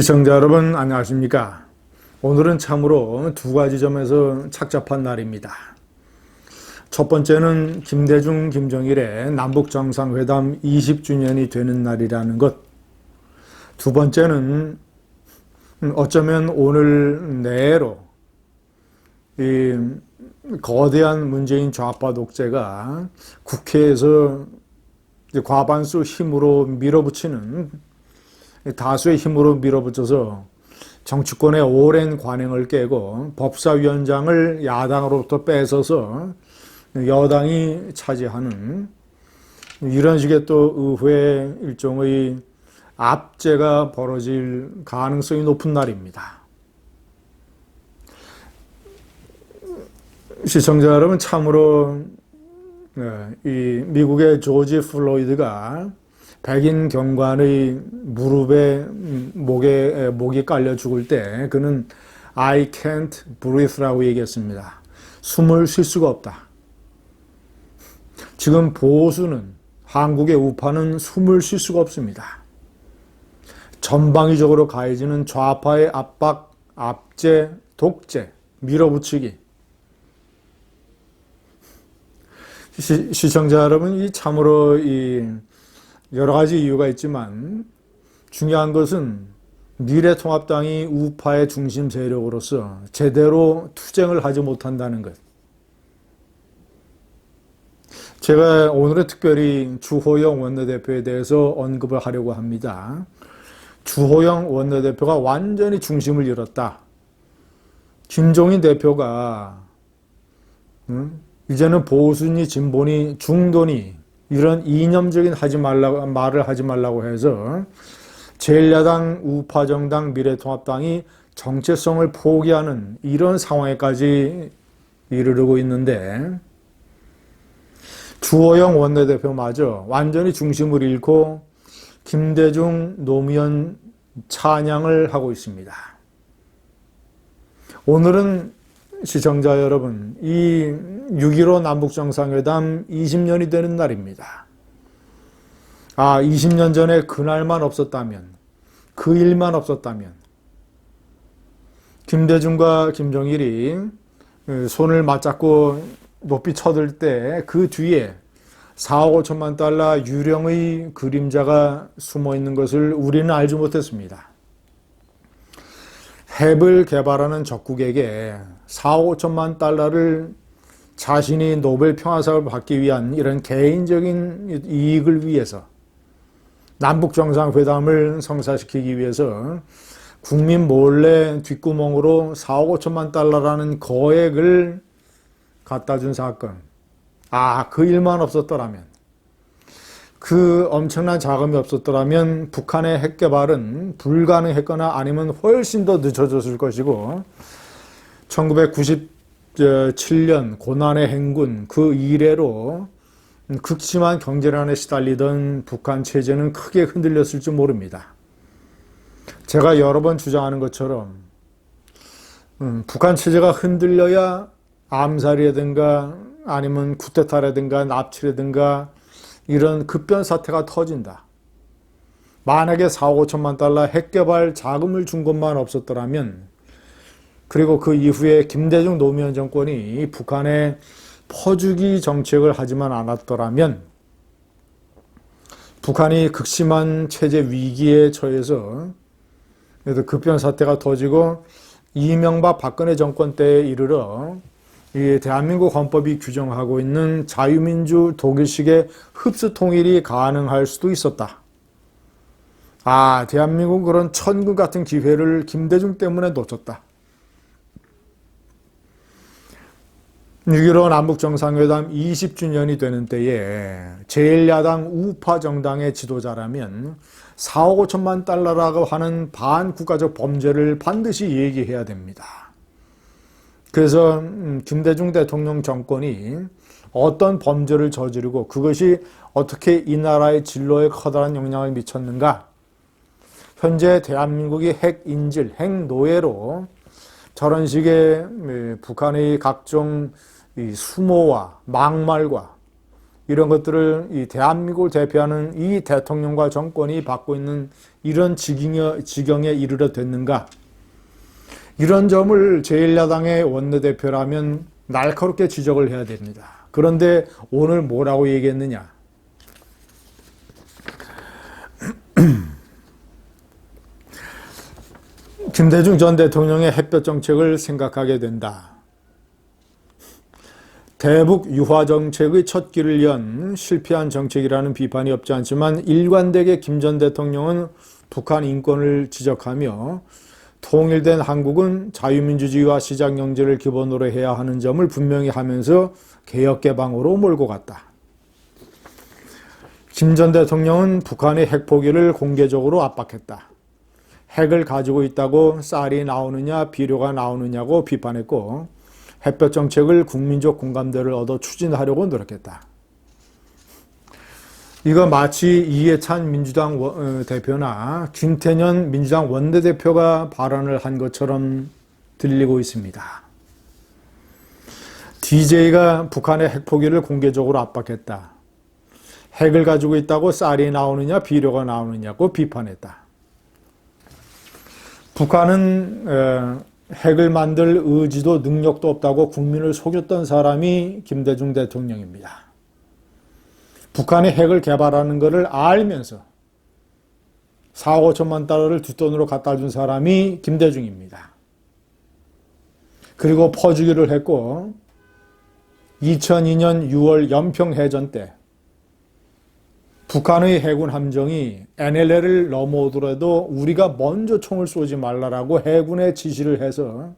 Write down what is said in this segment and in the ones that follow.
시청자 여러분 안녕하십니까? 오늘은 참으로 두 가지 점에서 착잡한 날입니다. 첫 번째는 김대중, 김정일의 남북 정상회담 20주년이 되는 날이라는 것. 두 번째는 어쩌면 오늘 내로 이 거대한 문재인 좌파 독재가 국회에서 과반수 힘으로 밀어붙이는 다수의 힘으로 밀어붙여서 정치권의 오랜 관행을 깨고 법사위원장을 야당으로부터 뺏어서 여당이 차지하는 이런 식의 또 의회 일종의 압제가 벌어질 가능성이 높은 날입니다. 시청자 여러분 참으로 이 미국의 조지 플로이드가 백인 경관의 무릎에 목에 목이 깔려 죽을 때 그는 I can't breathe라고 얘기했습니다. 숨을 쉴 수가 없다. 지금 보수는 한국의 우파는 숨을 쉴 수가 없습니다. 전방위적으로 가해지는 좌파의 압박, 압제, 독재, 밀어붙이기. 시, 시청자 여러분, 이 참으로 이 여러 가지 이유가 있지만 중요한 것은 미래통합당이 우파의 중심 세력으로서 제대로 투쟁을 하지 못한다는 것. 제가 오늘은 특별히 주호영 원내대표에 대해서 언급을 하려고 합니다. 주호영 원내대표가 완전히 중심을 잃었다. 김종인 대표가 음? 이제는 보수니 진보니 중도니 이런 이념적인 하지 말라 말을 하지 말라고 해서 제1야당 우파 정당 미래통합당이 정체성을 포기하는 이런 상황에까지 이르르고 있는데 주호영 원내대표마저 완전히 중심을 잃고 김대중 노무현 찬양을 하고 있습니다. 오늘은 시청자 여러분, 이 6.15 남북정상회담 20년이 되는 날입니다. 아, 20년 전에 그날만 없었다면, 그 일만 없었다면, 김대중과 김정일이 손을 맞잡고 높이 쳐들 때 그 뒤에 4억 5천만 달러 유령의 그림자가 숨어 있는 것을 우리는 알지 못했습니다. 핵을 개발하는 적국에게 4억 5천만 달러를 자신이 노벨 평화상을 받기 위한 이런 개인적인 이익을 위해서 남북 정상회담을 성사시키기 위해서 국민 몰래 뒷구멍으로 4억 5천만 달러라는 거액을 갖다 준 사건. 아, 그 일만 없었더라면, 그 엄청난 자금이 없었더라면 북한의 핵 개발은 불가능했거나 아니면 훨씬 더 늦춰졌을 것이고, 1997년 고난의 행군 그 이래로 극심한 경제난에 시달리던 북한 체제는 크게 흔들렸을지 모릅니다. 제가 여러 번 주장하는 것처럼 음, 북한 체제가 흔들려야 암살이라든가 아니면 쿠데타라든가 납치라든가 이런 급변 사태가 터진다. 만약에 4억 5천만 달러 핵개발 자금을 준 것만 없었더라면 그리고 그 이후에 김대중 노무현 정권이 북한에 퍼주기 정책을 하지만 않았더라면 북한이 극심한 체제 위기에 처해서 급변 사태가 터지고 이명박 박근혜 정권 때에 이르러 이 대한민국 헌법이 규정하고 있는 자유민주 독일식의 흡수 통일이 가능할 수도 있었다. 아, 대한민국 그런 천국 같은 기회를 김대중 때문에 놓쳤다. 6.15 남북정상회담 20주년이 되는 때에 제1야당 우파 정당의 지도자라면 4억 5천만 달러라고 하는 반국가적 범죄를 반드시 얘기해야 됩니다. 그래서 음, 김대중 대통령 정권이 어떤 범죄를 저지르고 그것이 어떻게 이 나라의 진로에 커다란 영향을 미쳤는가? 현재 대한민국이 핵 인질, 핵 노예로 저런 식의 음, 북한의 각종 수모와 막말과 이런 것들을 이 대한민국을 대표하는 이 대통령과 정권이 받고 있는 이런 지경에 이르러 됐는가? 이런 점을 제1야당의 원내대표라면 날카롭게 지적을 해야 됩니다. 그런데 오늘 뭐라고 얘기했느냐? 김대중 전 대통령의 햇볕 정책을 생각하게 된다. 대북 유화 정책의 첫 길을 연 실패한 정책이라는 비판이 없지 않지만 일관되게 김 전 대통령은 북한 인권을 지적하며 통일된 한국은 자유민주주의와 시장경제를 기본으로 해야 하는 점을 분명히 하면서 개혁개방으로 몰고 갔다. 김 전 대통령은 북한의 핵 포기를 공개적으로 압박했다. 핵을 가지고 있다고 쌀이 나오느냐 비료가 나오느냐고 비판했고 햇볕 정책을 국민적 공감대를 얻어 추진하려고 노력했다. 이거 마치 이해찬 민주당 어, 대표나 김태년 민주당 원내대표가 발언을 한 것처럼 들리고 있습니다. DJ가 북한의 핵 포기를 공개적으로 압박했다. 핵을 가지고 있다고 쌀이 나오느냐 비료가 나오느냐고 비판했다. 북한은 핵을 만들 의지도 능력도 없다고 국민을 속였던 사람이 김대중 대통령입니다. 북한이 핵을 개발하는 것을 알면서 4, 5천만 달러를 뒷돈으로 갖다 준 사람이 김대중입니다. 그리고 퍼주기를 했고 2002년 6월 연평해전 때 북한의 해군 함정이 NLL을 넘어오더라도 우리가 먼저 총을 쏘지 말라라고 해군에 지시를 해서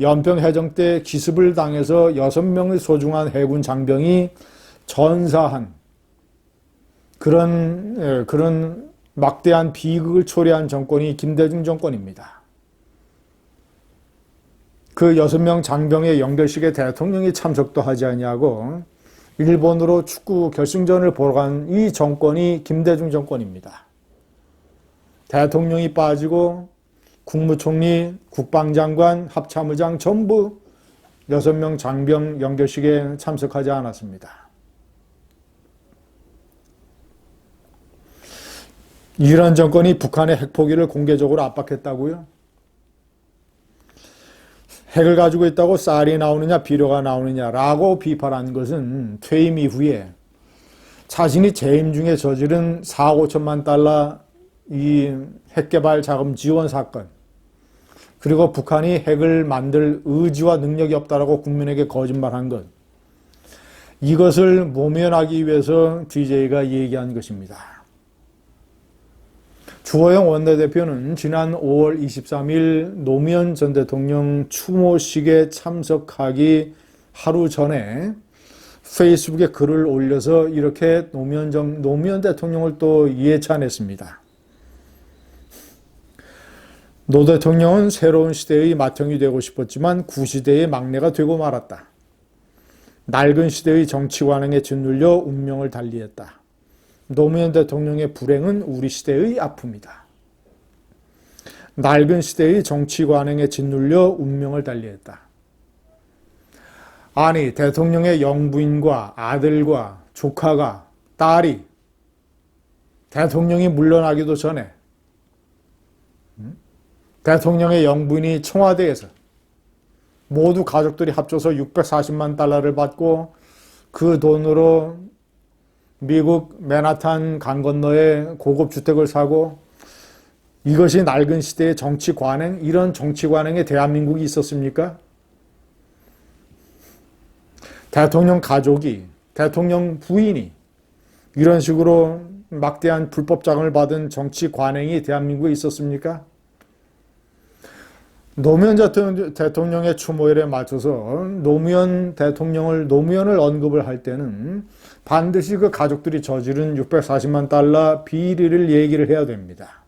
연평 해전 때 기습을 당해서 6명의 소중한 해군 장병이 전사한 그런 예, 그런 막대한 비극을 초래한 정권이 김대중 정권입니다. 그 여섯 명 장병의 연결식에 대통령이 참석도 하지 아니하고 일본으로 축구 결승전을 보러 간 이 정권이 김대중 정권입니다. 대통령이 빠지고 국무총리, 국방장관, 합참의장 전부 여섯 명 장병 연결식에 참석하지 않았습니다. 이란 정권이 북한의 핵포기를 공개적으로 압박했다고요? 핵을 가지고 있다고 쌀이 나오느냐 비료가 나오느냐라고 비판한 것은 퇴임 이후에 자신이 재임 중에 저지른 4, 5천만 달러 이 핵개발 자금 지원 사건 그리고 북한이 핵을 만들 의지와 능력이 없다라고 국민에게 거짓말한 것 이것을 모면하기 위해서 DJ가 얘기한 것입니다. 주호영 원내대표는 지난 5월 23일 노무현 전 대통령 추모식에 참석하기 하루 전에 페이스북에 글을 올려서 이렇게 노무현, 정, 노무현 대통령을 또 예찬했습니다. 노 대통령은 새로운 시대의 맏형이 되고 싶었지만 구시대의 막내가 되고 말았다. 낡은 시대의 정치 관행에 짓눌려 운명을 달리했다. 노무현 대통령의 불행은 우리 시대의 아픔이다. 낡은 시대의 정치 관행에 짓눌려 운명을 달리했다. 아니, 대통령의 영부인과 아들과 조카가, 딸이 대통령이 물러나기도 전에 대통령의 영부인이 청와대에서 모두 가족들이 합쳐서 640만 달러를 받고 그 돈으로 미국 맨하탄 강 건너에 고급 주택을 사고 이것이 낡은 시대의 정치 관행, 이런 정치 관행에 대한민국이 있었습니까? 대통령 가족이, 대통령 부인이 이런 식으로 막대한 불법 자금을 받은 정치 관행이 대한민국에 있었습니까? 노무현 대통령의 추모일에 맞춰서 노무현 대통령을 노무현을 언급을 할 때는 반드시 그 가족들이 저지른 640만 달러 비리를 얘기를 해야 됩니다.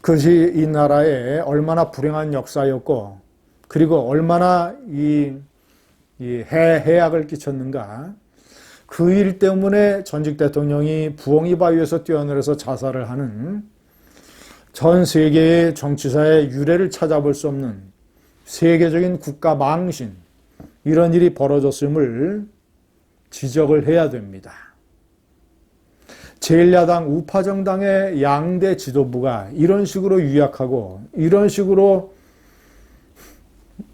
그것이 이 나라에 얼마나 불행한 역사였고 그리고 얼마나 이, 이 해, 해악을 끼쳤는가 그 일 때문에 전직 대통령이 부엉이 바위에서 뛰어내려서 자살을 하는 전 세계의 정치사의 유래를 찾아볼 수 없는 세계적인 국가 망신 이런 일이 벌어졌음을 지적을 해야 됩니다. 제1야당 우파정당의 양대 지도부가 이런 식으로 유약하고 이런 식으로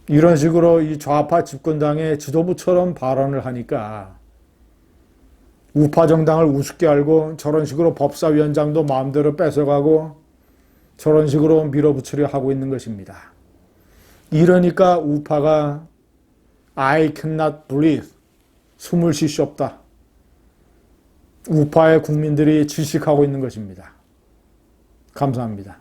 이런 식으로 이 좌파 집권당의 지도부처럼 발언을 하니까 우파 정당을 우습게 알고 저런 식으로 법사위원장도 마음대로 뺏어가고 저런 식으로 밀어붙이려 하고 있는 것입니다. 이러니까 우파가 I cannot breathe 숨을 쉴 수 없다. 우파의 국민들이 질식하고 있는 것입니다. 감사합니다.